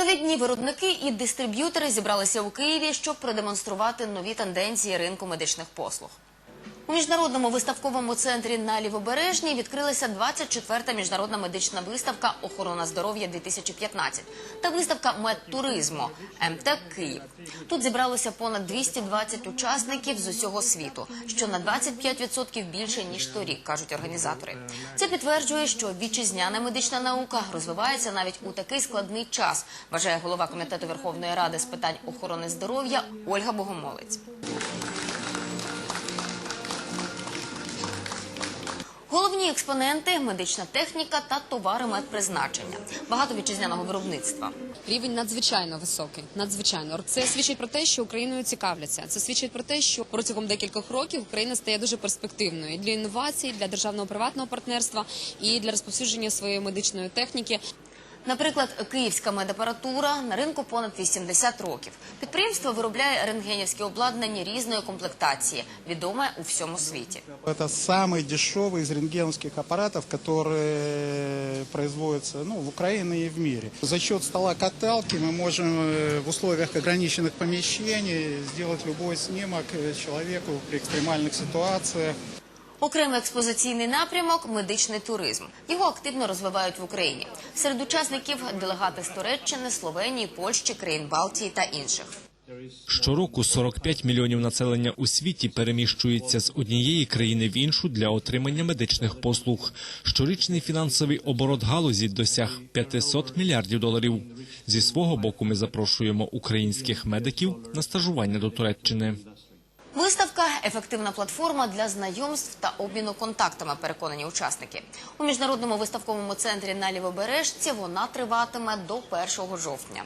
Провідні виробники і дистриб'ютори зібралися у Києві, щоб продемонструвати нові тенденції ринку медичних послуг. У міжнародному виставковому центрі на Лівобережній відкрилася 24-та міжнародна медична виставка Охорона здоров'я 2015 та виставка медтуризму МТЕК Київ. Тут зібралося понад 220 учасників з усього світу, що на 25% більше ніж торік, кажуть організатори. Це підтверджує, що вітчизняна медична наука розвивається навіть у такий складний час, вважає голова комітету Верховної Ради з питань охорони здоров'я Ольга Богомолець. Головні експоненти медична техніка та товари медпризначення. Багато вітчизняного виробництва. Рівень надзвичайно високий. Надзвичайно це свідчить про те, що Україною цікавляться. Це свідчить про те, що протягом декількох років Україна стає дуже перспективною для інновацій, для державного приватного партнерства і для розповсюдження своєї медичної техніки. Наприклад, київська медапаратура на ринку понад 80 років. Підприємство виробляє рентгенівське обладнання різної комплектації, відоме у всьому світі. Это самый дешевый из рентгеновских аппаратов, которые производятся ну, в Украине и в мире. За счет стола каталки мы можем э, в условиях ограниченных помещений сделать любой снимок э, человеку при экстремальных ситуациях. Окремий експозиційний напрямок медичний туризм. Його активно розвивають в Україні. Серед учасників делегати з Туреччини, Словенії, Польщі, країн Балтії та інших. Щороку 45 мільйонів населення у світі переміщується з однієї країни в іншу для отримання медичних послуг. Щорічний фінансовий оборот галузі досяг 500 мільярдів доларів. Зі свого боку ми запрошуємо українських медиків на стажування до Туреччини. Виставка ефективна платформа для знайомств та обміну контактами. Переконані учасники у міжнародному виставковому центрі на Лівобережці. Вона триватиме до 1 жовтня.